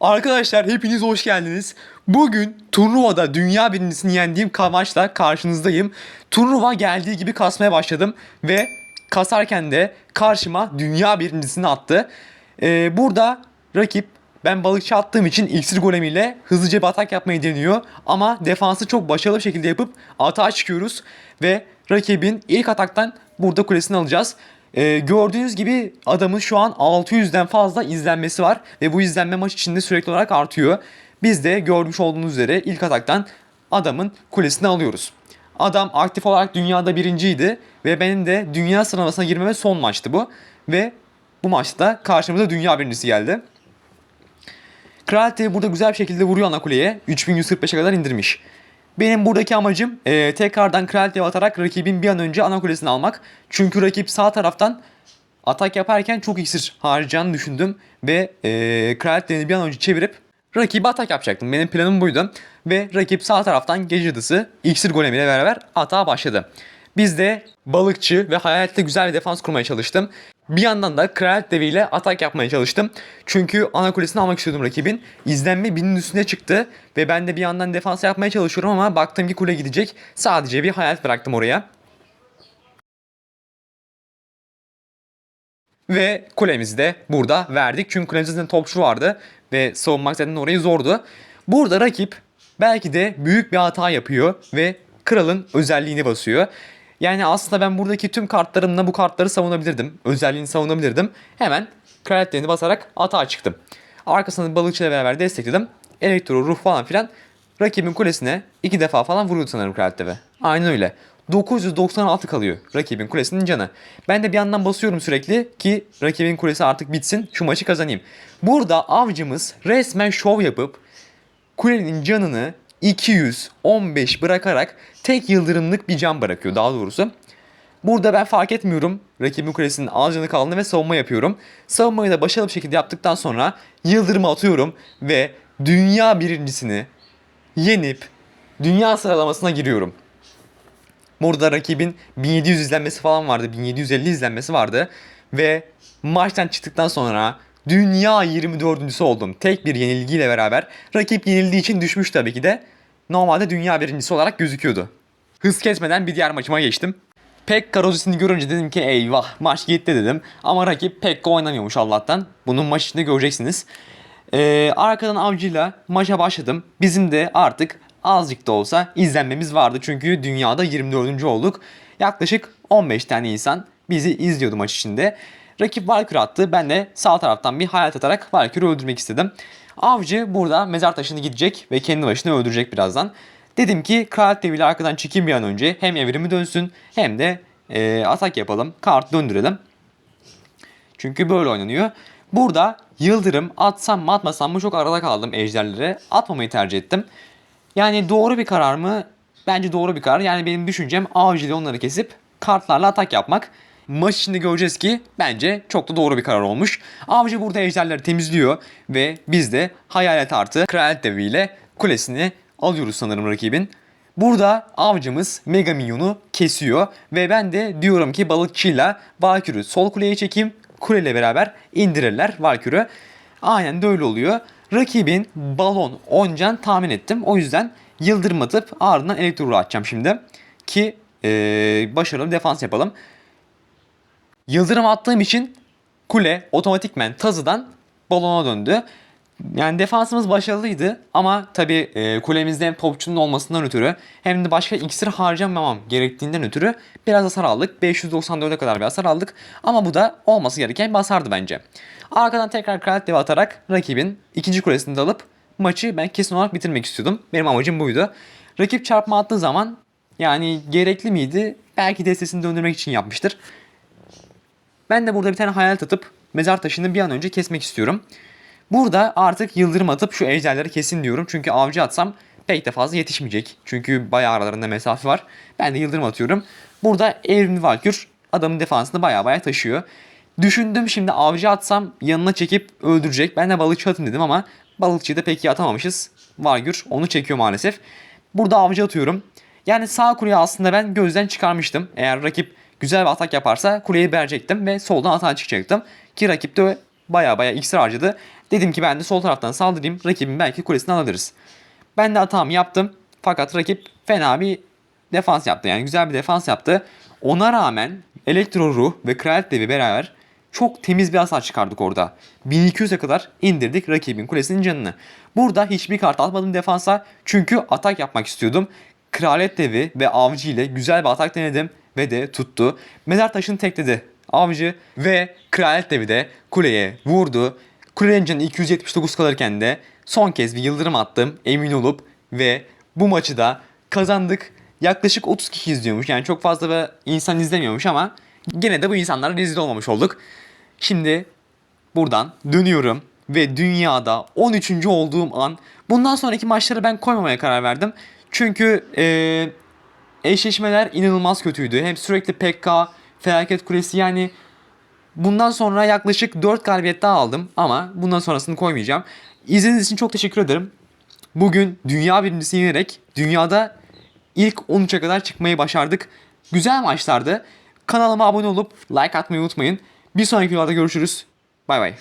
Arkadaşlar hepiniz hoş geldiniz. Bugün turnuvada dünya birincisini yendiğim Kamaç'la karşınızdayım. Turnuva geldiği gibi kasmaya başladım ve kasarken de karşıma dünya birincisini attı. Ee, burada rakip ben balıkçı attığım için iksir golemiyle hızlıca bir atak yapmayı deniyor. Ama defansı çok başarılı bir şekilde yapıp atağa çıkıyoruz. Ve rakibin ilk ataktan burada kulesini alacağız. Ee, gördüğünüz gibi adamın şu an 600'den fazla izlenmesi var. Ve bu izlenme maç içinde sürekli olarak artıyor. Biz de görmüş olduğunuz üzere ilk ataktan adamın kulesini alıyoruz. Adam aktif olarak dünyada birinciydi. Ve benim de dünya sıralamasına girmeme son maçtı bu. Ve bu maçta karşımıza dünya birincisi geldi. Kraliyet burada güzel bir şekilde vuruyor ana kuleye. 3145'e kadar indirmiş. Benim buradaki amacım e, tekrardan Kraliyet'e atarak rakibin bir an önce ana kulesini almak. Çünkü rakip sağ taraftan atak yaparken çok iksir harcayacağını düşündüm. Ve e, Kraliyet'lerini bir an önce çevirip rakibe atak yapacaktım. Benim planım buydu. Ve rakip sağ taraftan gece dısı iksir golemiyle beraber atağa başladı. Biz de balıkçı ve hayalette güzel bir defans kurmaya çalıştım. Bir yandan da kraliyet deviyle atak yapmaya çalıştım. Çünkü ana kulesini almak istiyordum rakibin. İzlenme binin üstüne çıktı. Ve ben de bir yandan defans yapmaya çalışıyorum ama baktım ki kule gidecek. Sadece bir hayalet bıraktım oraya. Ve kulemizi de burada verdik. Çünkü kulemizde topçu vardı. Ve savunmak zaten orayı zordu. Burada rakip belki de büyük bir hata yapıyor. Ve kralın özelliğini basıyor. Yani aslında ben buradaki tüm kartlarımla bu kartları savunabilirdim. Özelliğini savunabilirdim. Hemen kraliyetlerini basarak atağa çıktım. Arkasında balıkçıyla beraber destekledim. Elektro, ruh falan filan rakibin kulesine iki defa falan vurdu sanırım kraliyet devi. Aynen öyle. 996 kalıyor rakibin kulesinin canı. Ben de bir yandan basıyorum sürekli ki rakibin kulesi artık bitsin şu maçı kazanayım. Burada avcımız resmen şov yapıp kulenin canını 215 bırakarak tek yıldırımlık bir can bırakıyor daha doğrusu. Burada ben fark etmiyorum rakibin kulesinin az canı kaldığını ve savunma yapıyorum. Savunmayı da başarılı bir şekilde yaptıktan sonra yıldırımı atıyorum ve dünya birincisini yenip dünya sıralamasına giriyorum. Burada rakibin 1700 izlenmesi falan vardı. 1750 izlenmesi vardı. Ve maçtan çıktıktan sonra dünya 24.sü oldum. Tek bir yenilgiyle beraber. Rakip yenildiği için düşmüş tabii ki de. Normalde dünya birincisi olarak gözüküyordu. Hız kesmeden bir diğer maçıma geçtim. Pekka Rosis'ini görünce dedim ki eyvah maç gitti dedim. Ama rakip Pekka oynamıyormuş Allah'tan. Bunun maç içinde göreceksiniz. Ee, arkadan avcıyla maça başladım. Bizim de artık azıcık da olsa izlenmemiz vardı. Çünkü dünyada 24. olduk. Yaklaşık 15 tane insan bizi izliyordu maç içinde. Rakip Valkyrie attı. Ben de sağ taraftan bir hayat atarak Valkyrie'yi öldürmek istedim. Avcı burada mezar taşını gidecek ve kendi başını öldürecek birazdan. Dedim ki Kraliyet Devi'yle arkadan çekeyim bir an önce. Hem evrimi dönsün hem de e, atak yapalım. Kart döndürelim. Çünkü böyle oynanıyor. Burada yıldırım atsam mı atmasam mı çok arada kaldım ejderlere. Atmamayı tercih ettim. Yani doğru bir karar mı? Bence doğru bir karar. Yani benim düşüncem avcıyla onları kesip kartlarla atak yapmak. Maç içinde göreceğiz ki bence çok da doğru bir karar olmuş. Avcı burada ejderleri temizliyor ve biz de hayalet artı kraliyet deviyle kulesini alıyoruz sanırım rakibin. Burada avcımız Mega Minyon'u kesiyor ve ben de diyorum ki balıkçıyla Valkyrie'yi sol kuleye çekeyim. Kuleyle beraber indirirler Valkyrie. Aynen de öyle oluyor. Rakibin balon 10 can tahmin ettim. O yüzden yıldırım atıp ardından elektro atacağım şimdi. Ki ee, başarılı defans yapalım. Yıldırım attığım için kule otomatikmen tazıdan balona döndü. Yani defansımız başarılıydı ama tabi e, kulemizde hem topçunun olmasından ötürü hem de başka iksir harcamamam gerektiğinden ötürü biraz hasar aldık. 594'e kadar bir hasar aldık ama bu da olması gereken bir hasardı bence. Arkadan tekrar kraliyet devi atarak rakibin ikinci kulesini de alıp maçı ben kesin olarak bitirmek istiyordum. Benim amacım buydu. Rakip çarpma attığı zaman yani gerekli miydi? Belki destesini döndürmek için yapmıştır. Ben de burada bir tane hayal atıp mezar taşını bir an önce kesmek istiyorum. Burada artık yıldırım atıp şu ejderleri kesin diyorum. Çünkü avcı atsam pek de fazla yetişmeyecek. Çünkü bayağı aralarında mesafe var. Ben de yıldırım atıyorum. Burada evrimli valkür adamın defansını bayağı bayağı taşıyor. Düşündüm şimdi avcı atsam yanına çekip öldürecek. Ben de balıkçı atın dedim ama balıkçıyı da pek iyi atamamışız. Valgür onu çekiyor maalesef. Burada avcı atıyorum. Yani sağ kuleye aslında ben gözden çıkarmıştım. Eğer rakip güzel bir atak yaparsa kuleyi verecektim ve soldan atağa çıkacaktım. Ki rakip de baya baya iksir harcadı. Dedim ki ben de sol taraftan saldırayım. Rakibin belki kulesini alırız. Ben de hatamı yaptım. Fakat rakip fena bir defans yaptı. Yani güzel bir defans yaptı. Ona rağmen Elektro Ruh ve Kraliyet Devi beraber çok temiz bir hasar çıkardık orada. 1200'e kadar indirdik rakibin kulesinin canını. Burada hiçbir kart atmadım defansa çünkü atak yapmak istiyordum. Kraliyet Devi ve Avcı ile güzel bir atak denedim ve de tuttu. Mezar taşını tekledi Avcı ve Kraliyet Devi de kuleye vurdu. Kulenin canı 279 kalırken de son kez bir yıldırım attım emin olup ve bu maçı da kazandık. Yaklaşık 30 kişi izliyormuş yani çok fazla insan izlemiyormuş ama gene de bu insanlara rezil olmamış olduk. Şimdi buradan dönüyorum ve dünyada 13. olduğum an bundan sonraki maçları ben koymamaya karar verdim. Çünkü eee, eşleşmeler inanılmaz kötüydü. Hem sürekli PK, felaket kulesi yani bundan sonra yaklaşık 4 galibiyet daha aldım ama bundan sonrasını koymayacağım. İzlediğiniz için çok teşekkür ederim. Bugün dünya birincisi yenerek dünyada ilk 13'e kadar çıkmayı başardık. Güzel maçlardı. Kanalıma abone olup like atmayı unutmayın. Bir sonraki videoda görüşürüz. Bay bay.